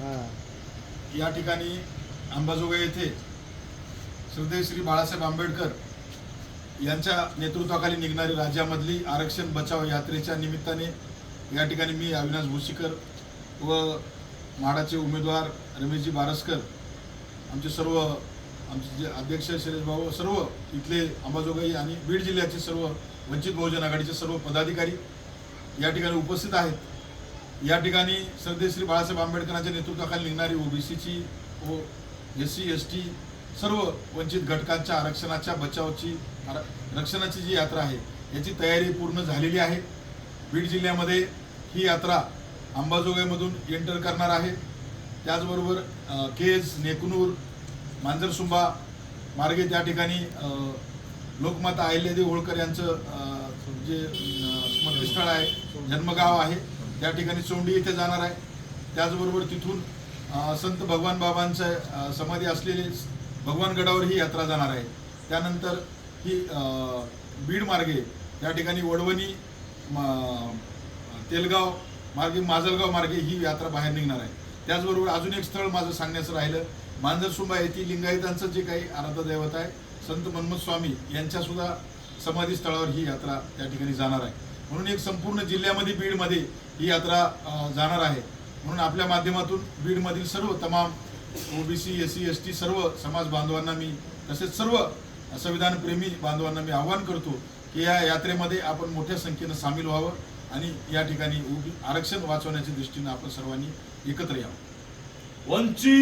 हां. या ठिकाणी अंबाजोगाई येथे श्रद्धेय श्री बाळासाहेब आंबेडकर यांच्या नेतृत्वाखाली निघणारी राज्यामधली आरक्षण बचाव यात्रेच्या निमित्ताने या ठिकाणी मी अविनाश भोशीकर व म्हाडाचे उमेदवार रमेशजी बारसकर आमचे सर्व आमचे जे अध्यक्ष शैलेश भाऊ सर्व इथले अंबाजोगाई आणि बीड जिल्ह्याचे सर्व वंचित बहुजन आघाडीचे सर्व पदाधिकारी या ठिकाणी उपस्थित आहेत. या ठिकाणी श्रद्धेय श्री बाळासाहेब आंबेडकरांच्या नेतृत्वाखाली निघणारी ओबीसीची व एस सी एस टी सर्व वंचित घटकांच्या आरक्षणाच्या बचावची आर- रक्षणाची जी यात्रा आहे याची तयारी पूर्ण झालेली आहे. बीड जिल्ह्यामध्ये ही यात्रा अंबाजोगाईमधून एंटर करणार आहे. त्याचबरोबर केज नेकनूर मांजरसुंबा मार्गे त्या ठिकाणी लोकमाता अहिल्यादेवी होळकर यांचं जे स्मृतीस्थळ आहे जन्मगाव आहे. त्या ठिकाणी चोंडी येथे जाणार आहे. त्याचबरोबर तिथून संत भगवान बाबांचं समाधी असलेले भगवान गडावर ही यात्रा जाणार आहे. त्यानंतर ही बीड मार्गे त्या ठिकाणी वडवणी तेलगाव मार्गे माजलगाव मार्गे ही यात्रा बाहेर निघणार आहे. त्याचबरोबर अजून एक स्थळ माझं सांगण्याचं राहिलं. मांजरसुंबा येथील लिंगायतांचं जे काही आराध्य दैवत आहे संत मनमथ स्वामी यांच्यासुद्धा समाधी स्थळावर ही यात्रा त्या ठिकाणी जाणार आहे. म्हणून एक संपूर्ण जिल्ह्यामध्ये बीडमध्ये ही यात्रा जाणार आहे. म्हणून आपल्या माध्यमातून बीडमधील सर्व तमाम OBC S C S T सर्व समाज बांधवांना मी तसेच सर्व संविधानप्रेमी बांधवांना मी आवाहन करतो की या यात्रेमध्ये आपण मोठ्या संख्येनं सामील व्हावं आणि या ठिकाणी आरक्षण वाचवण्याच्या दृष्टीनं आपण सर्वांनी एकत्र यावं. वंचित